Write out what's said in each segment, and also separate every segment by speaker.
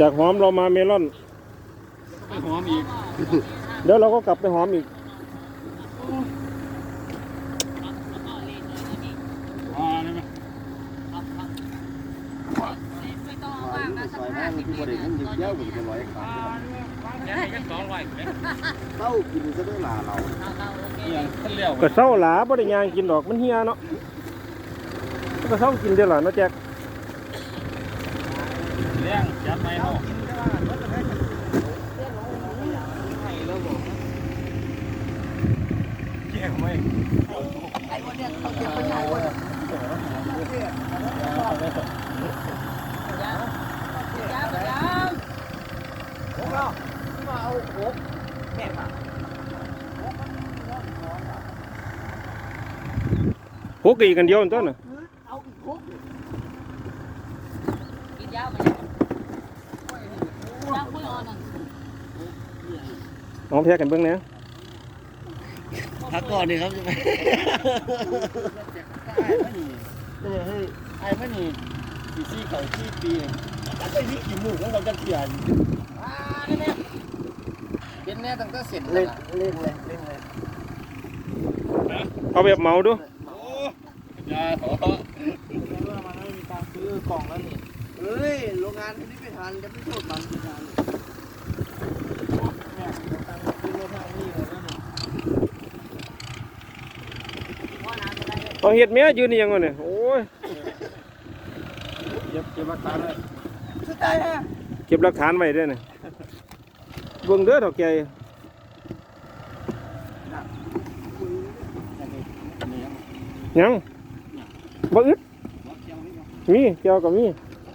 Speaker 1: จากหอมเรามาเมลอน
Speaker 2: ไปหอมอีก
Speaker 1: เดี๋ยวเราก็กลับไปหอมอีก
Speaker 2: อ่าได้ไหม
Speaker 3: ไม่ต้องเอาว่างนะสัก
Speaker 4: ซอย
Speaker 3: ห้า
Speaker 4: นั้น
Speaker 3: สิ
Speaker 4: มั
Speaker 3: บ
Speaker 4: น
Speaker 3: เม
Speaker 4: คือ
Speaker 3: ต
Speaker 4: บ่
Speaker 3: ร
Speaker 4: ได้
Speaker 3: นะ
Speaker 4: เงินยิบเย้าบ่ได้ร้อยขาด
Speaker 2: แค่ไหนก็สองร้อยเนี่ย
Speaker 4: เต้ากินซะด้วยล่ะเรา
Speaker 3: เอาๆโอเค
Speaker 2: อย่างท่านเลี้ยว
Speaker 1: ก็เศร้าหลาบ่ได้ยางกินดอกมันเฮียเนาะก็เศร้ากินเด้อล่ะเนาะแจ็ค
Speaker 2: เลี้ยงจัดไหมเนาะเกี่ยวไหม
Speaker 3: ยาวยาว
Speaker 1: หกอีกกันเดียวนั่นต้นน่ะ
Speaker 3: เอาอีกคุกกิน ยาวไปยังคุยอ่อนนั่น
Speaker 1: หอมแพ้กันเบิ่งแหน่
Speaker 4: พักก่อนนี่ครับจะไปเฮ้ยไอ้ไมันนี่ปีซี่เขาที่ปีไอ้นี่กี่หมู่ของเราจะเขียน
Speaker 3: เป็นแน่ตั้งแต่เสร็จ
Speaker 4: เล่นเล่นเลยเล่นเลย
Speaker 1: เอาแบบเมาดู
Speaker 2: โอ้ยาขอกล่องแล้วนี่
Speaker 4: เฮ้ย โรงงานที่นี่ไปทานจะไม่โทษมันทาน
Speaker 3: พ่อน้ำจะได้เลย
Speaker 1: เอาเฮ็ดแม่ยืนนี่ยังวะเนี่ยโอ้ย
Speaker 2: เก็บเก็บมาทานเลย
Speaker 4: สุดท้ายฮะ
Speaker 1: เก็บหลักฐานไว้เด้อเนี่ยเบิ่งเด้อดอกแกยังบ่อึดมีเจียวก็มี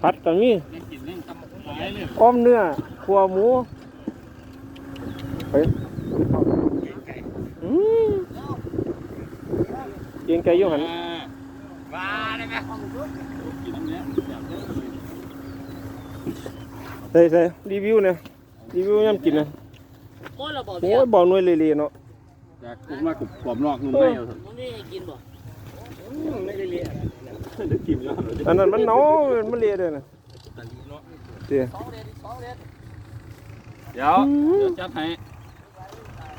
Speaker 1: ผัดก็มี
Speaker 2: เล่นกินเล่นตำหลายเลย
Speaker 1: อ้อมเนื้อขัวหมูไปอืมเกียงไก่อยู่หัน
Speaker 2: ว้าได้ไหมกินน้ำเนี้ยอยากได้
Speaker 1: ใส่ใส่รีวิวเนี่ยรีวิวย่ำกินนะ
Speaker 3: โอ้ยเราบอก
Speaker 1: โอ้
Speaker 3: เดียวย
Speaker 1: บอกหน่วยเละๆเนาะ
Speaker 2: อยากกุ้งมากกรุบกรอบนอกนุ่มในเอาเถอะ
Speaker 3: มันไม่ให้กินบ่
Speaker 2: ไม่ได้เลี้ยได้กินแล้ว
Speaker 1: อันนั้นมันเนาะมันเละเลยนะเดี๋ยว
Speaker 3: สองเดือนสองเดือน
Speaker 2: เดี๋ยวเดี๋ยวจัดให้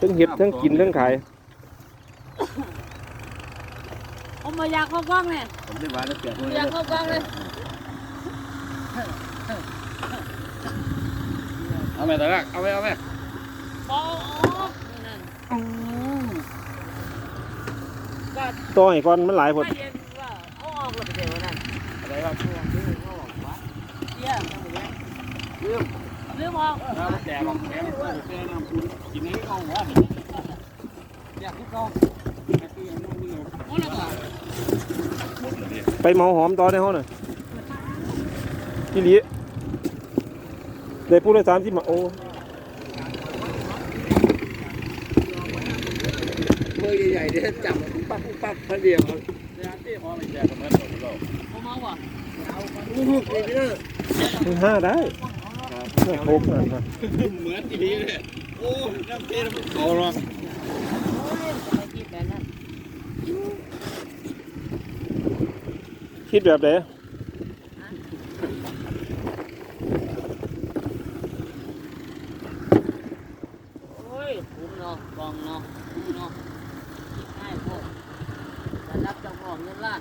Speaker 1: ทั้งเห็ดทั้งกินทั้งขาย
Speaker 3: ผมมาอยากเข้ากล้องเนี่ย
Speaker 2: ผมได้หวานแล้วเปียกเลย
Speaker 3: อยากเข้ากล้องเลย
Speaker 2: เอาไหมตาลักเอาไหมเอาไหม
Speaker 3: โอ้นั่นก็
Speaker 1: ต่อให้ก่อนมันหลายผล
Speaker 3: ไม่เย็นว่าเอาออกแล้วไปเดี๋ยวนั่น
Speaker 2: อะไรครับ
Speaker 3: เยี่ยมลืมลืมออก
Speaker 2: น้ำแจกลองแข็งแค่น้ำคุณกินให้เข้าหัวนี่อยากทุกกองแค่ที่ยังไม่มี
Speaker 3: โอ้แล้วก็
Speaker 1: ไปเมาหอมต่อในห้องน่ะพี่ลีได้พูดเลยสามสิบมาโอ้
Speaker 4: มือใหญ่ๆเดี๋ยวจับปั๊บปั๊บพอเดียว
Speaker 2: เนี่ยที่พอไมัน
Speaker 1: ห้าได้หกอันนะ
Speaker 2: เหมือนทีนี้เลยโอ้น้ำเทนเขาหรอก
Speaker 3: โอ้ยจะไปกินแบบนั้น
Speaker 1: คิดแบบไหน
Speaker 3: โอ้ยคุ้มเนาะกองเนาะคุ้มเนาะคิดง่ายพวก แต่รับเจ้าของเงินล้าน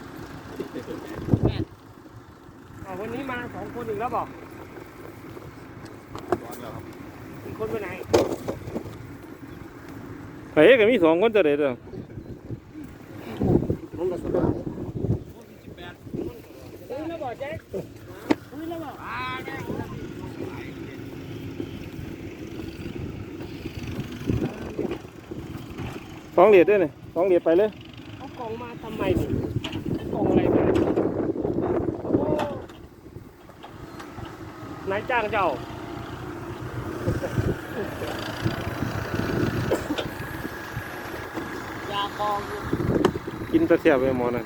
Speaker 3: แม่น
Speaker 1: วันนี้มาสองคนอีกแล้วบอกอีกคนไปไหนเฮ้ยก็มีสองคนจะเด็ดอะ
Speaker 4: ผมก็สบาย
Speaker 3: คุยแล้วบอกแจ๊คคุยแล้วบอก
Speaker 1: สองเหรียญด้วยเนี่ยสองเหรียญไปเลย
Speaker 3: เอากล่องมาทำไมนี่กล่องอะไรมานายจ้างเจ้ายากองอยู่
Speaker 1: กินตะเสียบไปหมอนั่น